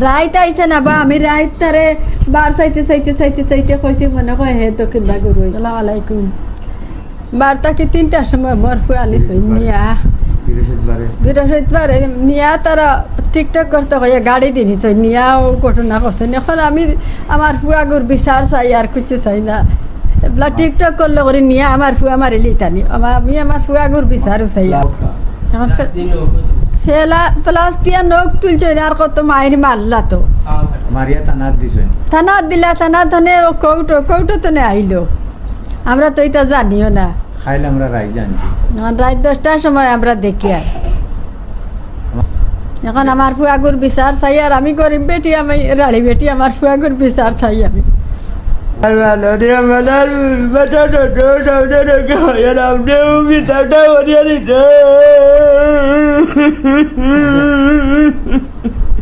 রাইত আইছে না বা আমি রাইত তারে বার চাইতে চাইতে চাইতে চাইতে কইছি মনে কয় হে তো কিনবা গরু সালাম আলাইকুম বার তাকে তিনটার সময় মর ফুয়ালিস নিয়া। বৃহস্পতিবারে নিয়া তারা টিকটক করতে কয়ে গাড়ি দিনিছ নিয়াও ঘটনা করছে এখন আমি আমার ফুয়া গুর বিচার চাই আর কিছু চাই না। এগুলা টিকটক করলে করে নিয়া আমার ফুয়া মারি লিতানি আমার আমি আমার ফুয়া গুর বিচারও চাই আর। এখন ফেলা প্লাস দিয়া নখ তুলছে না আর কত মায়ের মারলা তো। মারিয়া তানাত দিছেন থানা দিলা থানা থানে কৌটো কৌটো তো নে আইলো আমরা তো এটা জানিও না। খাইলে আমরা রাই জানছি। এখন রাত দশটার সময় আমরা দেখি আর। এখন আমার ফুয়াগুর বিচার চাই আর আমি গরিব বেটি আমি রাড়ি বেটি আমার ফুয়াগুর বিচার চাই আমি।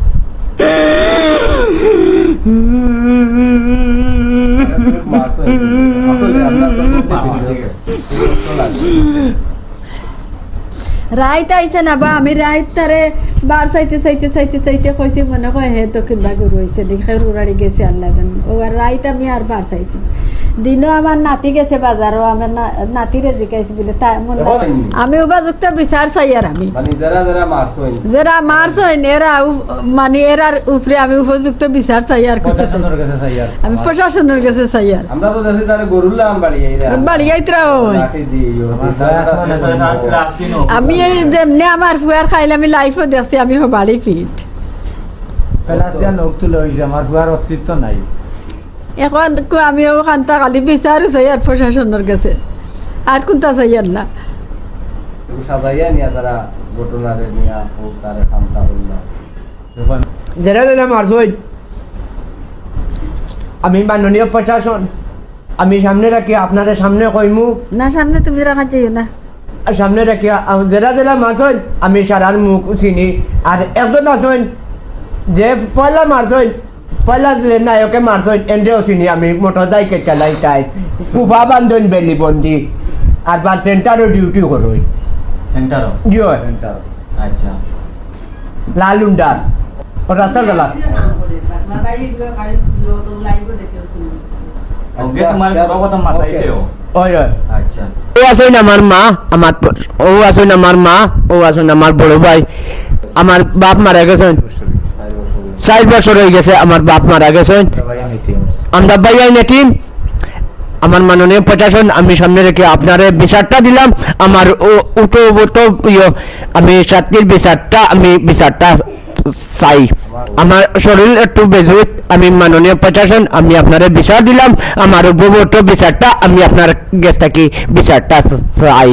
রাইত আইছে না বা আমি রাইত তারে বার চাইতে চাইতে চাইতে চাইতে কইছি মনে কয় হে তো কিনবা গরু হয়েছে দেখে রুড়াড়ি গেছে আল্লাহ জান। ও আর রাইত আমি আর বার চাইছি দিনও আমার নাতি গেছে বাজারও আমার না- নাতিরে জিকাইছি বলে তাই মনে আমি উপযুক্ত বিচার চাই আর আমি। মানে যারা যারা মারছই এরা মানে এরার উপরে আমি উপযুক্ত বিচার চাই আর কিছু চাই। আমি প্রশাসনের কাছে চাই আর। আমরা তো দেশে তারে গরুলাম ওই আমি এই যেমনি আমার ফুয়ার খাইলে আমি লাইফও দেখছি আমি বাড়ি ফিট আমার অস্তিত্ব নাই। এখন কো- আমি ওখানটা খালি বিচারও চাই আর প্রশাসনের কাছে। আর কোনটা চাই আর না? সাজাইয়া নিয়া তারা ঘটনারে নিয়া হোক তারে খামতা মারছই আমি মাননীয় প্রশাসন আমি সামনে রাখি আপনাদের সামনে কইমু। না সামনে তুমি রাখা চাই না। সামনে রাখি আ- যারা যারা মারছই আমি সারার মুখ চিনি। আর একজন আছেন যে পয়লা মারছই পয়লা যে নায়কে মারছই এন্ডেও চিনি আমি মোটর সাইকেল চালাই চাই কুফা বান্ধন বেলি বন্দি। আর বা সেন্টারও ডিউটি করই সেন্টারও? জিও সেন্টার আচ্ছা। লালুন্ডার রাস্তা গেলা। ওকে তোমার সর্বপ্রথম মাথাইছেও ওই ওই আচ্ছা। ও আসেন আমার মা আমার ও আসেন আমার মা ও আসেন আমার বড় ভাই। আমার বাপ মারা গেছেন। ষাট বছর হয়ে গেছে। আমার বাপ মারা গেছেন। আমরা ভাইয়াই নেটিম আমার মাননীয় প্রশাসন আমি সামনে রেখে আপনার বিচারটা দিলাম। আমার ও- উটো উটো ইয়ে, আমি সাতটির বিচারটা আমি বিচারটা চাই আমার শরীর একটু বেজুত আমি মাননীয় প্রশাসন আমি আপনার বিচার দিলাম আমার উপভোক্ত বিচারটা আমি আপনার গেছ থাকি বিচারটা চাই।